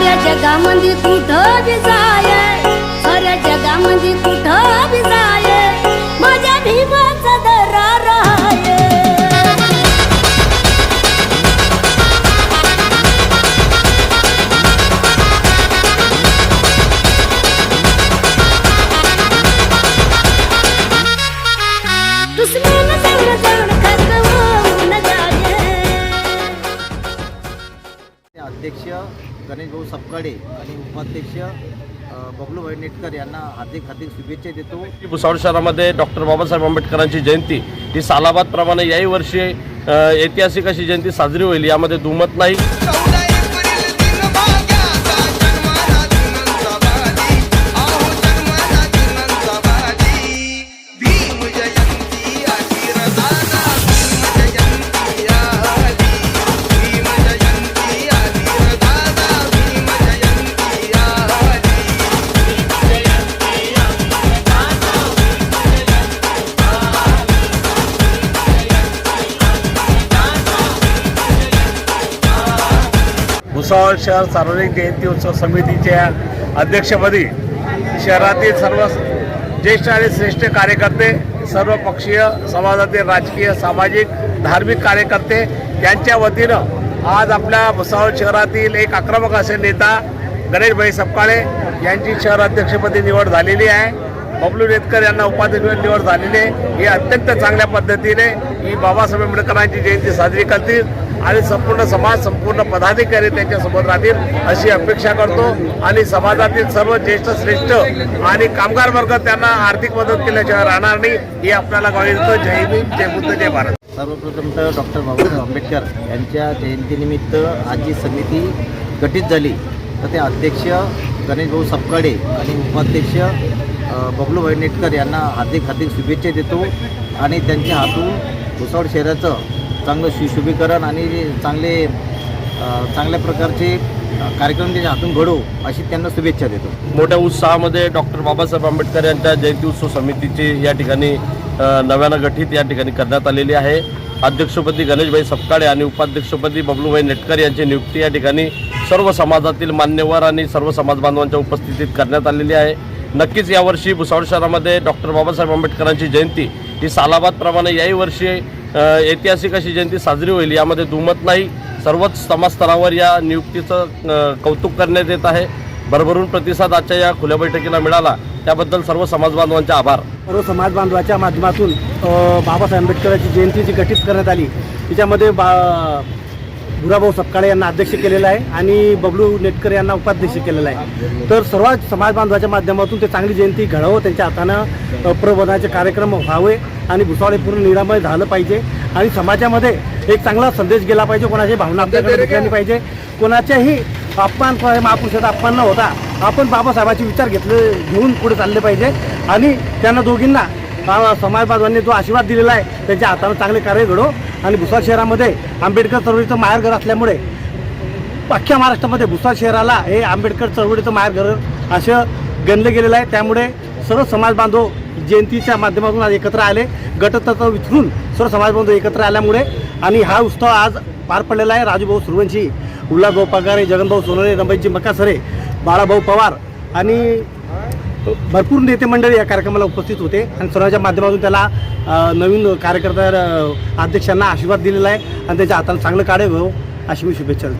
साऱ्या जगामध्ये तू बी जाय. साऱ्या जगामध्ये गणेशभाऊ सपकाळे आणि उपाध्यक्ष बबलूभाई नेटकर यांना हार्दिक हार्दिक शुभेच्छा देतो. भुसावळ शहरामध्ये डॉक्टर बाबासाहेब आंबेडकरांची जयंती. ही सालाबादप्रमाणे याही वर्षी ऐतिहासिक अशी जयंती साजरी होईल. यामध्ये दुमत नाही. भुसावळ शहर सार्वजनिक जयंती उत्सव समितीच्या अध्यक्षपदी शहरातील सर्व ज्येष्ठ आणि श्रेष्ठ कार्यकर्ते सर्व पक्षीय समाजातील राजकीय सामाजिक धार्मिक कार्यकर्ते यांच्या वतीनं आज आपल्या भुसावळ शहरातील एक आक्रमक असे नेता गणेशभाई सपकाळे यांची शहराध्यक्षपदी निवड झालेली आहे. बबलू नेतकर यांना उपाध्यक्ष निवड झालेली आहे. हे अत्यंत चांगल्या पद्धतीने ही बाबासाहेब आंबेडकरांची जयंती साजरी करतील आणि संपूर्ण समाज संपूर्ण पदाधिकारी त्यांच्यासोबत राहतील अशी अपेक्षा करतो. आणि समाजातील सर्व ज्येष्ठ श्रेष्ठ आणि कामगार वर्ग त्यांना आर्थिक मदत केल्याशिवाय राहणार नाही हे आपल्याला कळून येतं जय हिंद जय बुद्ध जय भारत. सर्वप्रथम तर डॉक्टर बाबासाहेब आंबेडकर यांच्या जयंतीनिमित्त आज जी समिती गठीत झाली तर ते अध्यक्ष गणेशभाऊ सपकाडे आणि उपाध्यक्ष बबलूभाई नेटकर यांना हार्दिक हार्दिक शुभेच्छा देतो आणि त्यांच्या हातून भुसावळ शहराचं चांगलं सुशोभीकरण आणि चांगले चांगल्या प्रकारचे कार्यक्रम त्याच्या हातून घडवू अशी त्यांना शुभेच्छा देतो. मोठ्या उत्साहामध्ये डॉक्टर बाबासाहेब आंबेडकर यांच्या जयंती उत्सव समितीची या ठिकाणी नव्यानं गठीत या ठिकाणी करण्यात आलेली आहे. अध्यक्षपदी गणेशभाई सपकाळे आणि उपाध्यक्षपदी बबलूभाई नेटकर यांची नियुक्ती या ठिकाणी सर्व समाजातील मान्यवर आणि सर्व समाज बांधवांच्या उपस्थितीत करण्यात आलेली आहे. नक्कीच यावर्षी भुसावळ शहरामध्ये डॉक्टर बाबासाहेब आंबेडकरांची जयंती ही सालाबादप्रमाणे याही वर्षी ऐतिहासिक अशी जयंती साजरी होईल. यामध्ये दुमत नाही सर्वच समाज स्तरावर या नियुक्तीचं कौतुक करण्यात येत आहे. भरभरून प्रतिसाद आजच्या या खुल्या बैठकीला मिळाला. त्याबद्दल सर्व समाज बांधवांचे आभार. सर्व समाज बांधवाच्या माध्यमातून बाबासाहेब आंबेडकरांची जयंती जी गठीत करण्यात आली तिच्यामध्ये बा बुराभाऊ सपकाळे यांना अध्यक्ष केलेलं आहे आणि बबलू नेटकर यांना उपाध्यक्ष केलेलं आहे. तर सर्व समाज बांधवाच्या माध्यमातून ते चांगली जयंती घडावं त्यांच्या हातानं प्रबोधनाचे कार्यक्रम व्हावे आणि भुसावळे पूर्ण निरामय झालं पाहिजे आणि समाजामध्ये एक चांगला संदेश गेला पाहिजे कोणाची भावना आपल्याकडे दुखल्या पाहिजे कोणाच्याही अपमान महापुरुषाचा अपमान न होता आपण बाबासाहेबांचे विचार घेतले घेऊन पुढे चालले पाहिजे आणि त्यांना दोघींना समाज बांधवांनी जो आशीर्वाद दिलेला आहे त्यांच्या हातानं चांगले कार्य घडो. आणि भुसार शहरामध्ये आंबेडकर चळवळीचं माहेरघर असल्यामुळे अख्ख्या महाराष्ट्रामध्ये भुसार शहराला हे आंबेडकर चळवळीचं माहेरघर असं गणलं गेलेलं आहे. त्यामुळे सर्व समाज बांधव जयंतीच्या माध्यमातून आज एकत्र आले. गटतत्व विचरून सर्व समाज बांधव एकत्र आल्यामुळे आणि हा उत्सव आज पार पडलेला आहे. राजूभाऊ सुरवंशी उल्हासभाऊ पगारे जगनभाऊ सोनवणे रमेशजी मकासरे बाळाभाऊ पवार आणि भरपूर नेते मंडळी या कार्यक्रमाला उपस्थित होते आणि सर्वांच्या माध्यमातून त्याला नवीन कार्यकर्ता अध्यक्षांना आशीर्वाद दिलेला आहे आणि त्याच्या हाताला चांगलं कार्य घेऊ अशी मी शुभेच्छा